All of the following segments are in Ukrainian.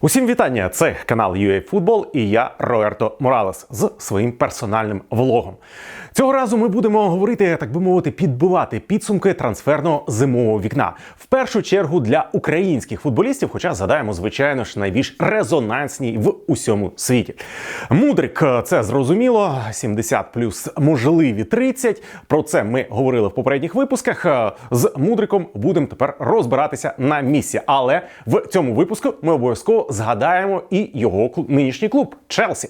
Усім вітання! Це канал UA і я Роберто Моралес з своїм персональним влогом. Цього разу ми будемо говорити, так би мовити, підбивати підсумки трансферного зимового вікна. В першу чергу для українських футболістів, хоча згадаємо, звичайно ж, найбільш резонансні в усьому світі. Мудрик, це зрозуміло, 70 плюс можливі 30. Про це ми говорили в попередніх випусках. З Мудриком будемо тепер розбиратися на місці. Але в цьому випуску ми обов'язково згадаємо і його нинішній клуб Челсі.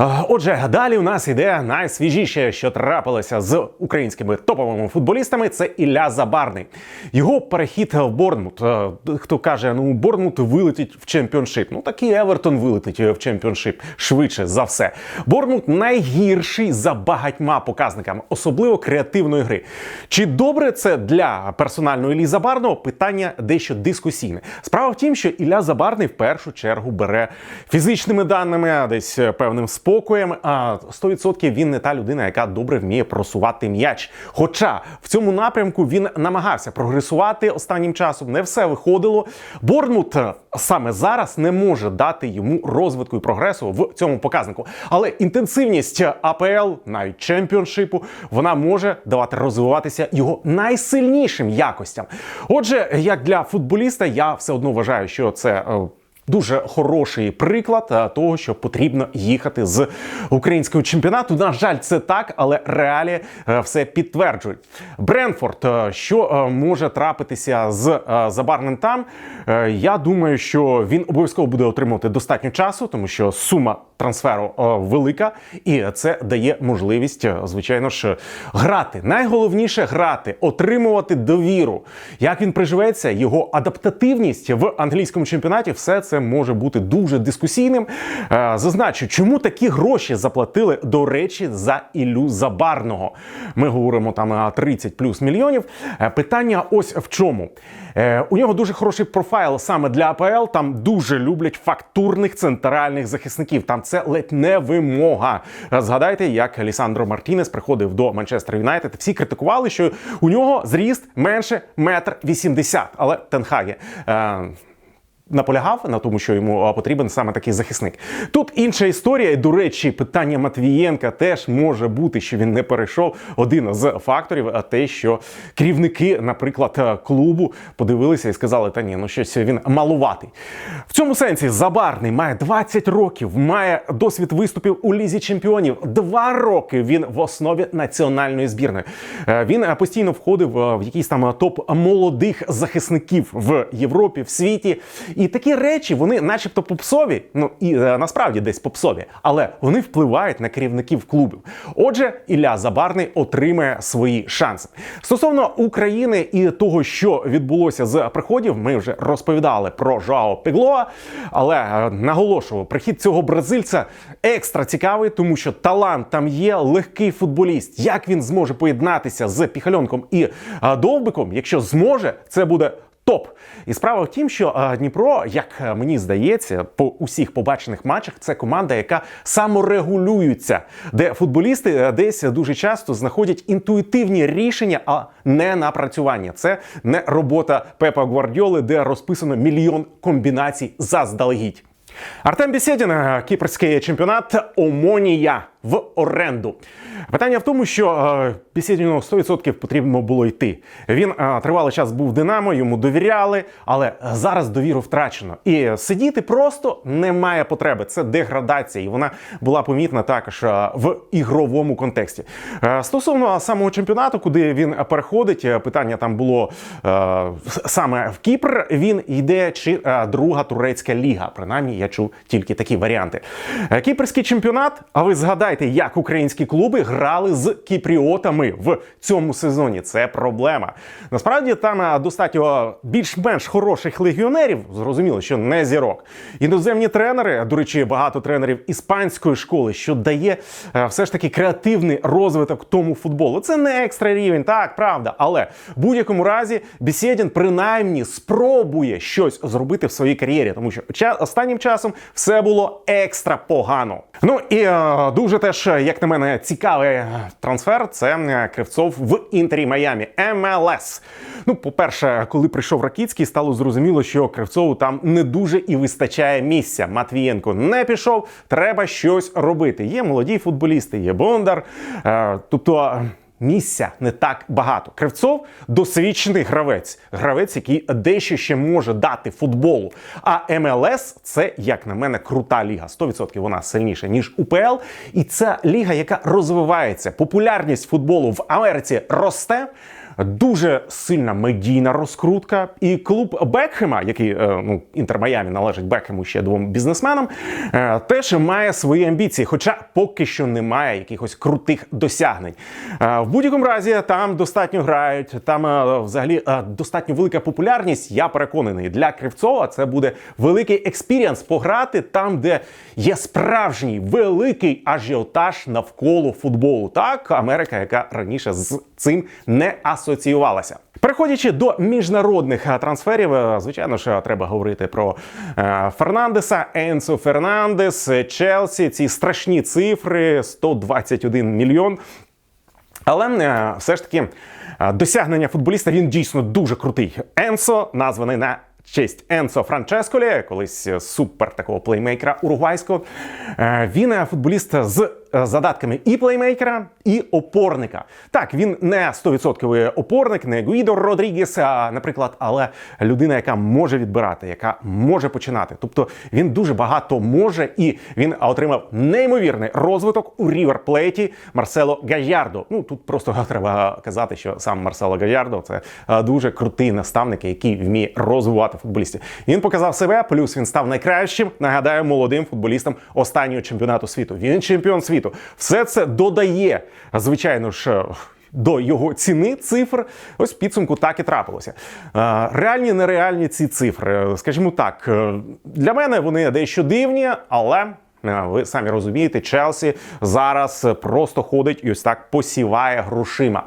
Е, Отже, далі у нас іде найсвіжіше, що трапилося з українськими топовими футболістами. Це Ілля Забарний. Його перехід в Борнмут. Е, Хто каже, ну Борнмут вилетить в чемпіоншип. Ну так і Евертон вилетить в чемпіоншип швидше за все. Борнмут найгірший за багатьма показниками, особливо креативної гри. Чи добре це для персонального Іллі Забарного? Питання дещо дискусійне. Справа в тім, що Ілля Забарний в першу чергу бере фізичними даними, десь е, певним спокоєм. А 100% він не та людина, яка добре вміє просувати м'яч. Хоча в цьому напрямку він намагався прогресувати останнім часом, не все виходило. Борнмут е, саме зараз не може дати йому розвитку і прогресу в цьому показнику. Але інтенсивність АПЛ, навіть чемпіоншипу, вона може давати розвиватися його найсильнішим якостям. Отже, як для футболіста, я все одно вважаю, що це. Дуже хороший приклад того, що потрібно їхати з українського чемпіонату. На жаль, це так, але реалії е, все підтверджують. Бренфорд, е, що е, може трапитися з забарним там? Я думаю, що він обов'язково буде отримувати достатньо часу, тому що сума трансферу велика, і це дає можливість, звичайно ж, грати. Найголовніше грати, отримувати довіру. Як він приживеться, його адаптативність в англійському чемпіонаті, все це може бути дуже дискусійним. Е, Зазначу, чому такі гроші заплатили, до речі, за Іллю Забарного. Ми говоримо там на 30 плюс мільйонів. Е, Питання ось в чому. Е, У нього дуже хороший профайл саме для АПЛ. Там дуже люблять фактурних центральних захисників. Там це ледь не вимога. Згадайте, як Лісандро Мартінес приходив до Манчестер Юнайтед. Всі критикували, що у нього зріст менше метр вісімдесят. Але Тенхагі. Наполягав на тому, що йому потрібен саме такий захисник. Тут інша історія. До речі, питання Матвієнка теж може бути, що він не перейшов. Один з факторів, а те, що керівники, наприклад, е, клубу подивилися і сказали: та ні, ну щось він малуватий. В цьому сенсі Забарний має 20 років, має досвід виступів у лізі чемпіонів. Два роки він в основі національної збірної. Е, Він е, постійно входив в якийсь там топ молодих захисників в Європі, в світі. Такі речі, вони, начебто, попсові, ну і е, насправді десь попсові, але вони впливають на керівників клубів. Отже, Ілля Забарний отримає свої шанси. Стосовно України і того, що відбулося з приходів, ми вже розповідали про Жоао Пеглоа, але е, наголошую, прихід цього бразильця екстра цікавий, тому що талант там є, легкий футболіст. Як він зможе поєднатися з Піхальонком і е, Довбиком? Якщо зможе, це буде Топ. І справа в тім, що е, Дніпро, як е, мені здається, по усіх побачених матчах, це команда, яка саморегулюється, де футболісти е, десь дуже часто знаходять інтуїтивні рішення, а не напрацювання. Це не робота Пепа Гвардіоли, де розписано мільйон комбінацій заздалегідь. Артем Бісєдін, кіпрський чемпіонат Омонія в оренду. Питання в тому, що е, Бісєдіну 100% потрібно було йти. Він е, тривалий час був Динамо, йому довіряли, але зараз довіру втрачено. І сидіти просто немає потреби. Це деградація, і вона була помітна також е, в ігровому контексті. Е, Стосовно самого чемпіонату, куди він переходить, е, питання там було е, саме в Кіпр. Він йде чи е, друга турецька ліга. Принаймні, я чув тільки такі варіанти. Е, Кіпрський чемпіонат. А ви згадайте, як українські клуби грали з кіпріотами в цьому сезоні. Це проблема. Насправді там е, достатньо більш-менш хороших легіонерів. Зрозуміло, що не зірок. Іноземні тренери, до речі, багато тренерів іспанської школи, що дає е, все ж таки креативний розвиток тому футболу. Це не екстра рівень, так правда. Але в будь-якому разі Бісєдін принаймні спробує щось зробити в своїй кар'єрі, тому що останнім часом все було екстра погано. Ну і е, дуже теж, як на мене, цікавий трансфер це Кривцов в інтері Майамі МЛС. Ну, по-перше, коли прийшов Ракіцький, стало зрозуміло, що Кривцову там не дуже і вистачає місця. Матвієнко не пішов, треба щось робити. Є молоді футболісти, є Бондар. Е, тобто. Місця не так багато. Кривцов досвідчений гравець, гравець, який дещо ще може дати футболу. А МЛС це, як на мене, крута ліга. 100% вона сильніша ніж УПЛ. І це ліга, яка розвивається. Популярність футболу в Америці росте. Дуже сильна медійна розкрутка, і клуб Бекхема, який е, ну інтер Майамі належить Бекхему ще двом бізнесменам, е, теж має свої амбіції, хоча поки що немає якихось крутих досягнень. Е, В будь-якому разі там достатньо грають, там взагалі достатньо велика популярність. Я переконаний, для Кривцова це буде великий експірієнс пограти там, де є справжній великий ажіотаж навколо футболу. Так, Америка, яка раніше з цим не асоціювалася. Переходячи до міжнародних е, трансферів, е, звичайно ж, треба говорити про е, Фернандеса, Енсо Фернандес, е, Челсі. Ці страшні цифри 121 мільйон. Але е, все ж таки е, досягнення футболіста він дійсно дуже крутий. Енсо названий на честь Енсо Франческолі, колись е, супер такого плеймейкера уругвайського. Е, Він е, футболіст з е, задатками і плеймейкера, і опорника. Так, він не 100% опорник, не Гуїдо Родрігес, а, наприклад, але людина, яка може відбирати, яка може починати. Тобто він дуже багато може і він отримав неймовірний розвиток у ріверплейті Марсело Гаярдо. Ну тут просто треба казати, що сам Марсело Гаярдо це е, дуже крутий наставник, який вміє розвивати футболістів. Він показав себе, плюс він став найкращим. Нагадаю, молодим футболістом останнього чемпіонату світу. Він чемпіон світу. Все це додає, звичайно ж. До його ціни цифр, ось підсумку так і трапилося. Е, Реальні, нереальні ці цифри. Скажімо так, е, для мене вони дещо дивні, але е, ви самі розумієте, Челсі зараз просто ходить і ось так посіває грошима.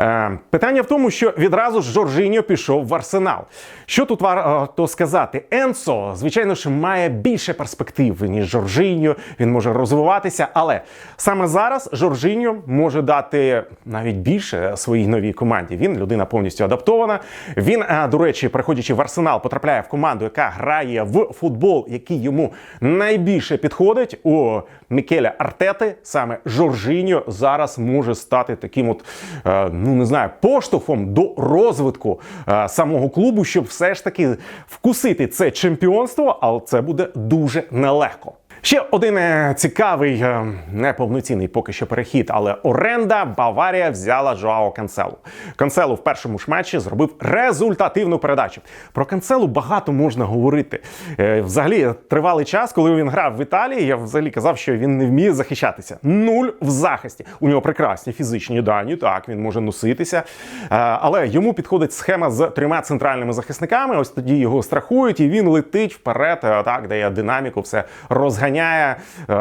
Е, Питання в тому, що відразу ж Жоржиньо пішов в арсенал. Що тут варто сказати? Енсо, звичайно ж, має більше перспектив, ніж Жоржиньо. Він може розвиватися, але саме зараз Жоржиньо може дати навіть більше своїй новій команді. Він людина повністю адаптована. Він, е, до речі, приходячи в арсенал, потрапляє в команду, яка грає в футбол, який йому найбільше підходить. У Мікеля Артети саме Жоржиньо зараз може стати таким, от е, ну не знаю, поштовхом до розвитку е, самого клубу, щоб все ж таки вкусити це чемпіонство, але це буде дуже нелегко. Ще один е, цікавий, е, неповноцінний поки що перехід, але оренда Баварія взяла Жоао Канцелу. Канцелу в першому ж матчі зробив результативну передачу. Про Канцелу багато можна говорити. Е, Взагалі, тривалий час, коли він грав в Італії, я взагалі казав, що він не вміє захищатися. Нуль в захисті. У нього прекрасні фізичні дані, так він може носитися. Але йому підходить схема з трьома центральними захисниками. Ось тоді його страхують, і він летить вперед, так дає динаміку, все розганяє, е,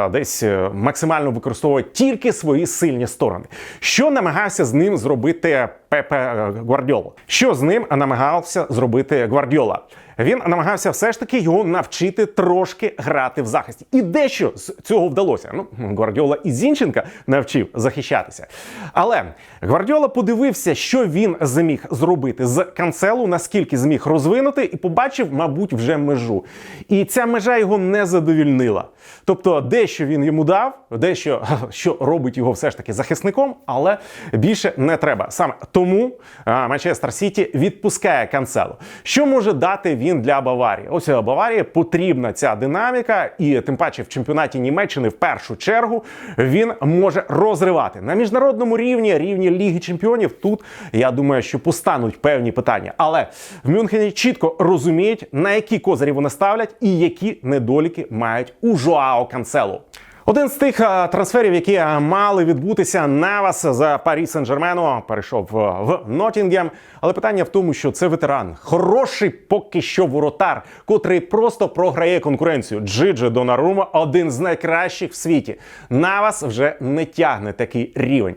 десь е, максимально використовує тільки свої сильні сторони. Що намагався з ним зробити Пепе Гвардіоло? Що з ним намагався зробити Гвардіола? Він намагався все ж таки його навчити трошки грати в захисті. І дещо з цього вдалося. Ну, Гвардіола і Зінченка навчив захищатися. Але Гвардіола подивився, що він зміг зробити з канцелу, наскільки зміг розвинути, і побачив, мабуть, вже межу. І ця межа його не задовільнила. Тобто, дещо він йому дав, дещо що робить його все ж таки захисником, але більше не треба. Саме тому Манчестер Сіті відпускає канцелу. Що може дати він для Баварії? Ось е, Баварії потрібна ця динаміка, і тим паче в чемпіонаті Німеччини в першу чергу він може розривати на міжнародному рівні, рівні Ліги Чемпіонів. Тут я думаю, що постануть певні питання. Але в Мюнхені чітко розуміють, на які козирі вони ставлять і які недоліки мають у Жоао Канцелу. Один з тих е, трансферів, які е, мали відбутися Навас за Парі Сен-Жермену, перейшов е, в Нотінгем. Але питання в тому, що це ветеран, хороший поки що воротар, котрий просто програє конкуренцію. Джиджи Донарума один з найкращих в світі. Навас вже не тягне такий рівень.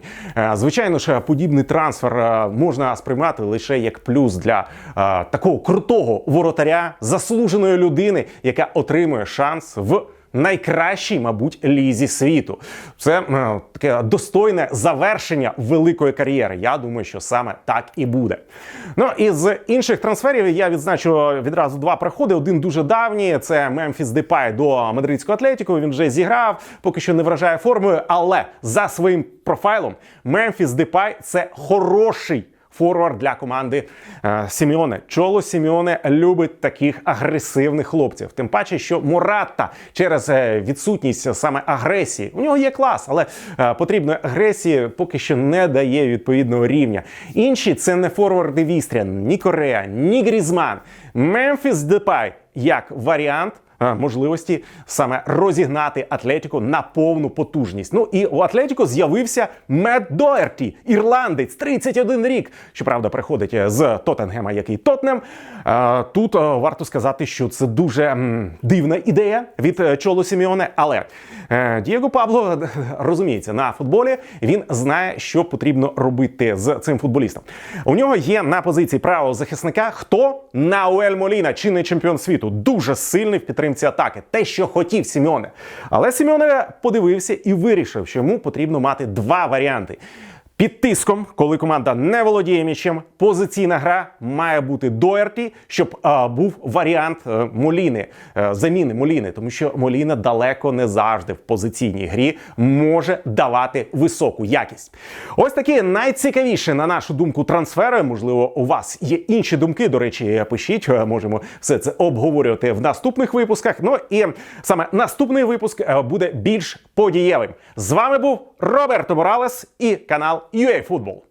Звичайно ж, подібний трансфер можна сприймати лише як плюс для такого крутого воротаря, заслуженої людини, яка отримує шанс в найкращій, мабуть, лізі світу. Це е, таке достойне завершення великої кар'єри. Я думаю, що саме так і буде. Ну і з інших трансферів я відзначу відразу два приходи. Один дуже давній. Це Мемфіс Депай до мадридського атлетіку. Він вже зіграв, поки що не вражає формою, але за своїм профайлом Мемфіс Депай це хороший. Форвард для команди е, Сіміоне. Чоло Сіміоне любить таких агресивних хлопців. Тим паче, що Моратта через е, відсутність саме агресії. У нього є клас, але е, потрібної агресії поки що не дає відповідного рівня. Інші це не форварди Вістрян, ні Корея, ні Грізман. Мемфіс Депай як варіант. Е, Можливості саме розігнати Атлетіко на повну потужність. Ну і у Атлетіко з'явився Мед Доерті, ірландець, 31 рік. Щоправда, приходить е, з Тоттенгема, який Тотнем. Е, Тут варто сказати, що це дуже дивна ідея від Чоло Сіміоне. Але Дієго Пабло розуміється на футболі. Він знає, що потрібно робити з цим футболістом. У нього є на позиції правого захисника хто Науель Моліна, чинний чемпіон світу, дуже сильний в підтримці атаки. Те, що хотів Сімеоне. Але Сімеоне подивився і вирішив, що йому потрібно мати два варіанти. Під тиском, коли команда не володіє м'ячем, позиційна гра має бути Доерті, щоб а, був варіант е, Моліни, е, заміни Моліни, тому що Моліна далеко не завжди в позиційній грі може давати високу якість. Ось такі найцікавіші, на нашу думку, трансфери. Можливо, у вас є інші думки. До речі, пишіть, е, можемо все це обговорювати в наступних випусках. Ну і саме наступний випуск буде більш подієвим. З вами був Роберто Моралес і канал UA Football.